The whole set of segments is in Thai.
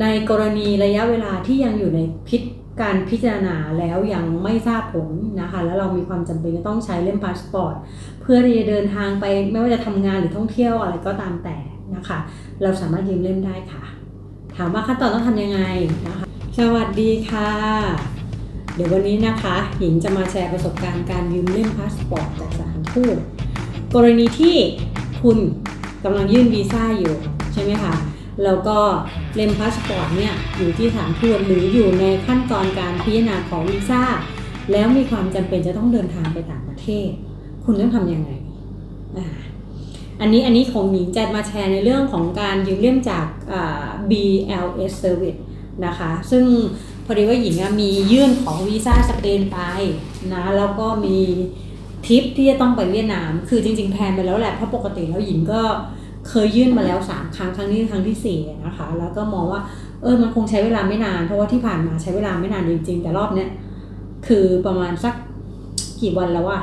ในกรณีระยะเวลาที่ยังอยู่ในพิษการพิจารณาแล้วยังไม่ทราบผลนะคะ แล้วเรามีความจำเป็นจะต้องใช้เล่มพาสปอร์ตเพื่อที่จะเดินทางไปไม่ว่าจะทำงานหรือท่องเที่ยวอะไรก็ตามแต่นะคะ เราสามารถยืมเล่มได้ค่ะ ถามว่าขั้นตอนต้องทำยังไงนะคะ สวัสดีค่ะ เดี๋ยววันนี้นะคะ หญิงจะมาแชร์ประสบการณ์การยืมเล่มพาสปอร์ตจากสถานทูตกรณีที่คุณกำลังยื่นวีซ่าอยู่ใช่ไหมคะ แล้วก็เล่มพาสปอร์ตเนี่ยอยู่ที่สถานทูตหรืออยู่ในขั้นตอนการพิจารณาของวีซ่าแล้วมีความจำเป็นจะต้องเดินทางไปต่างประเทศ คุณต้องทำยังไงอ่าอันนี้อันนี้ของหญิงจะมาแชร์ในเรื่องของการยืมเล่มจากอ่า BLS Service นะคะ ซึ่งพอดีว่าหญิงมียื่นของวีซ่าสเปนไปนะแล้วก็มีทิปที่จะต้องไปเวียดนาม คือจริง ๆแพนไปแล้วแหละเพราะปกติแล้วหญิงก็ เคยยื่นมาแล้ว 3 ครั้งครั้งนี้ครั้งที่4นะคะแล้วก็มองว่าเออมันคงใช้เวลาไม่นาน เพราะว่าที่ผ่านมาใช้เวลาไม่นานจริง ๆ แต่รอบเนี้ยคือประมาณสักกี่วันแล้วอะ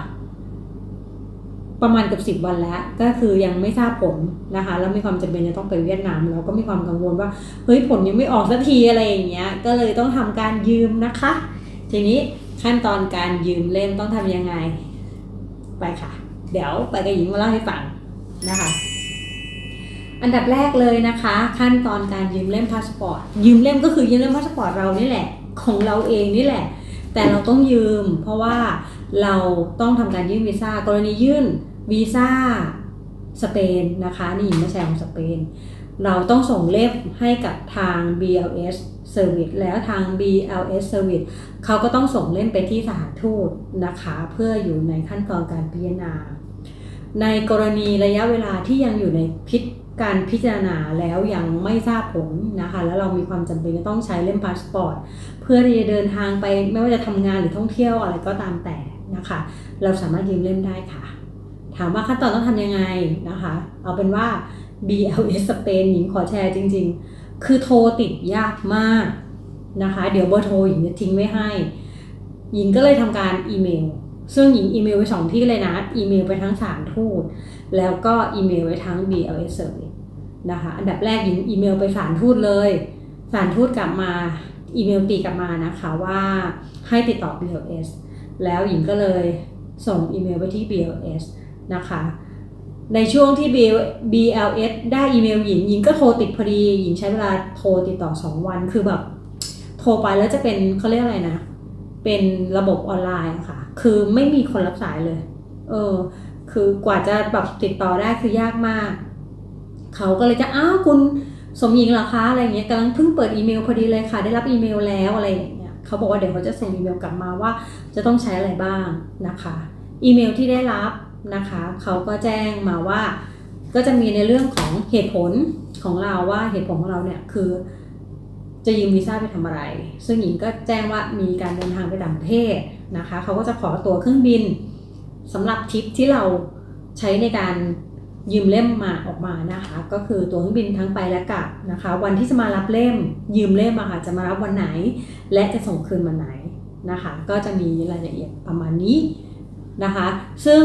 ประมาณเกือบสิบวันแล้ว ก็คือยังไม่ทราบผลนะคะแล้วมีความจำเป็นจะต้องไปเวียดนามเราก็มีความกังวลว่าเฮ้ยผลยังไม่ออกสักทีอะไรอย่างเงี้ยก็เลยต้องทำการยืมนะคะ ทีนี้ขั้นตอนการยืมเล่มต้องทำยังไง ไปค่ะ เดี๋ยวไปกับหญิงมาเล่าให้ฟังนะคะ อันดับแรกเลยนะคะ ขั้นตอนการยืมเล่มพาสปอร์ตยืมเล่มก็คือยืมเล่มพาสปอร์ตเรานี่แหละ ของเราเองนี่แหละ แต่เราต้องยืม เพราะว่าเราต้องทำการยื่นวีซ่ากรณียื่นวีซ่าสเปนนะคะนี่หญิงมาแชร์ของสเปน เราต้องส่งเล่มให้กับทาง BLS Service แล้วทาง BLS Service เขาก็ต้องส่งเล่มไปที่สถานทูตนะคะ เพื่ออยู่ในขั้นตอนการพิจารณา ในกรณีระยะเวลาที่ยังอยู่ในพิษ การพิจารณาแล้วยังไม่ทราบผลนะคะ แล้วเรามีความจำเป็นจะต้องใช้เล่มพาสปอร์ตเพื่อที่จะเดินทางไปไม่ว่าจะทำงานหรือท่องเที่ยวอะไรก็ตามแต่นะคะ เราสามารถยืมเล่มได้ค่ะ ถามว่าขั้นตอนต้องทำยังไงนะคะ เอาเป็นว่า BLS สเปนหญิงขอแชร์จริง ๆ คือโทรติดยากมากนะคะ เดี๋ยวเบอร์โทรหญิงจะทิ้งไว้ให้ หญิงก็เลยทำการอีเมล ซึ่งหญิงอีเมลไปสองที่เลยนะ อีเมลไปทั้งสารทูต แล้วก็อีเมลไปทั้ง BLS นะคะ อันดับแรกหญิงอีเมลไปสารทูตเลย สารทูตกลับมาอีเมลตีกลับมานะคะว่าให้ติดต่อ BLS แล้วหญิงก็เลยส่งอีเมลไปที่ BLS นะคะ ในช่วงที่ BLS ได้อีเมลหญิงหญิงก็โทรติดพอดี หญิงใช้เวลาโทรติดต่อ 2 วัน คือแบบโทรไปแล้วจะเป็นเขาเรียกอะไรนะ เป็นระบบออนไลน์ค่ะ คือไม่มีคนรับสายเลย เออ คือกว่าจะแบบติดต่อได้คือยากมาก เขาก็เลยจะอ้าวคุณสมหญิงเหรอคะอะไรเงี้ยกำลังเพิ่งเปิดอีเมลพอดีเลยค่ะ ได้รับอีเมลแล้วอะไรอย่างเงี้ยเขาบอกว่าเดี๋ยวเขาจะส่งอีเมลกลับมาว่า จะต้องใช้อะไรบ้างนะคะ อีเมลที่ได้รับนะคะ เขาก็แจ้งมาว่า ก็จะมีในเรื่องของเหตุผลของเราว่าเหตุผลของเราเนี่ยคือ จะยืมวีซ่าไปทำอะไร ซึ่งหญิงก็แจ้งว่ามีการเดินทางไปต่างประเทศนะคะ เขาก็จะขอตั๋วเครื่องบินสำหรับทริปที่เราใช้ในการยืมเล่มมาออกมานะคะ ก็คือตั๋วเครื่องบินทั้งไปและกลับนะคะ วันที่จะมารับเล่ม ยืมเล่มอะค่ะจะมารับวันไหน และจะส่งคืนวันไหนนะคะ ก็จะมีรายละเอียดประมาณนี้นะคะ ซึ่ง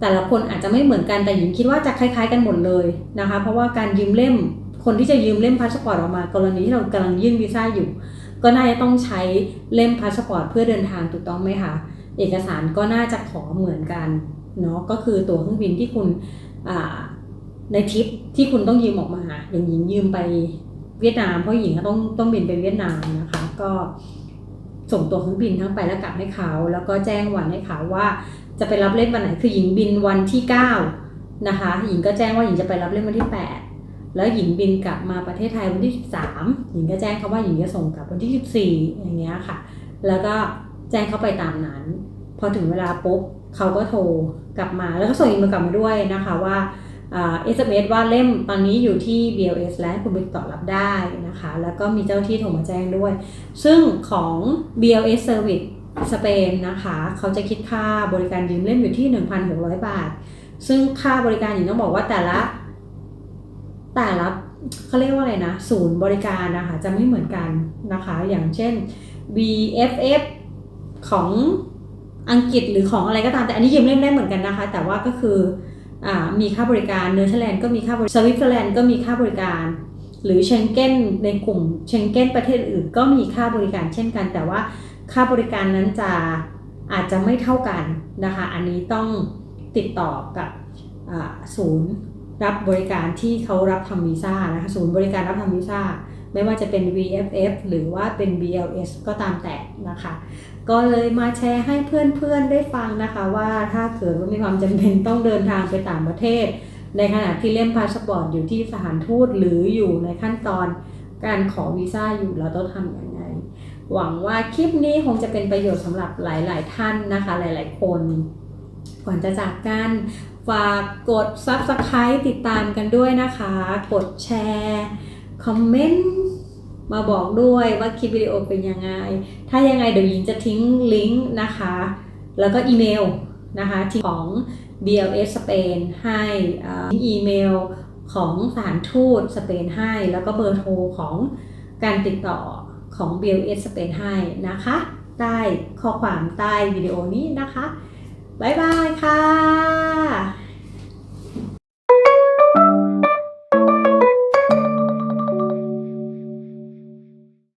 แต่ละคนอาจจะไม่เหมือนกันแต่หญิงคิดว่าจะคล้าย ๆ กันหมดเลยนะคะ เพราะว่าการยืมเล่ม คนที่จะยืมเล่มพาสปอร์ตออกมา กรณีที่เรากำลังยื่นวีซ่าอยู่ ก็น่าจะต้องใช้เล่มพาสปอร์ตเพื่อเดินทางถูกต้องไหมคะเอกสารก็น่าจะขอเหมือนกันเนาะก็คือตั๋วเครื่องบินที่คุณในทริปที่คุณต้องยืมออกมา อย่างหญิงยืมไปเวียดนามเพราะหญิงก็ต้องต้องบินไปเวียดนามนะคะ ก็ส่งตั๋วเครื่องบินทั้งไปและกลับให้เขา แล้วก็แจ้งวันให้เขาว่าจะไปรับเล่มวันไหนคือหญิงบินวันที่ 9 นะคะ หญิงก็แจ้งว่าหญิงจะไปรับเล่มวันที่ 8 แล้วหญิงบินกลับมาประเทศไทยวันที่ 13 หญิงก็แจ้งเขาว่าหญิงจะส่งกลับวันที่ 14 อย่างเงี้ยค่ะ แล้วก็แจ้งเขาไปตามนั้น พอถึงเวลาปุ๊บเขาก็โทรกลับมาแล้วก็ส่งอีเมลกลับมาด้วยนะคะว่าเอสเอ็มว่าเล่มตอนนี้อยู่ที่ BLS และคุณไปต่อรับได้นะคะ แล้วก็มีเจ้าที่โทรมาแจ้งด้วย ซึ่งของ BLS Service สเปนนะคะ เขาจะคิดค่าบริการยืมเล่มอยู่ที่ 1,600 บาท ซึ่งค่าบริการหญิงต้องบอกว่าแต่ละ แต่ละเขาเรียกว่าอะไรนะ ศูนย์บริการนะคะจะไม่เหมือนกันนะคะ อย่างเช่น BFF ของอังกฤษหรือของอะไรก็ตาม แต่อันนี้ยืมเล่มได้เหมือนกันนะคะ แต่ว่าก็คืออมีค่าบริการเนเธอร์แลนด์ก็มีค่าบริการสวิตเซอร์แลนด์ก็มีค่าบริการ หรือเชงเก้นในกลุ่มเชงเก้นประเทศอื่นก็มีค่าบริการเช่นกัน แต่ว่าค่าบริการนั้นจะอาจจะไม่เท่ากันนะคะ อันนี้ต้องติดต่อกับศูนย์ รับบริการที่เขารับทำวีซ่านะคะศูนย์บริการรับทำวีซ่าไม่ว่าจะเป็น VFF หรือว่าเป็น BLS ก็ตามแต่นะคะ ก็เลยมาแชร์ให้เพื่อนๆได้ฟังนะคะว่าถ้าเกิดว่ามีความจำเป็นต้องเดินทางไปต่างประเทศ ในขณะที่เล่มพาสปอร์ตอยู่ที่สถานทูตหรืออยู่ในขั้นตอนการขอวีซ่าอยู่เราต้องทำอยังไงหวังว่าคลิปนี้คงจะเป็นประโยชน์สำหรับหลาย ๆ ท่านนะคะ หลาย ๆ คน ก่อนจะจากกัน ฝากกด Subscribe ติดตามกันด้วยนะคะ กดแชร์ คอมเมนต์ มาบอกด้วยว่าคลิปวิดีโอเป็นยังไง ถ้ายังไงเดี๋ยวหญิงจะทิ้งลิงก์นะคะ แล้วก็อีเมลนะคะที่ของ BLS สเปนให้อีเมลของสถานทูตสเปนให้ แล้วก็เบอร์โทรของการติดต่อของ BLS สเปนให้นะคะ ใต้ข้อความใต้วิดีโอนี้นะคะ บ๊ายบายค่ะ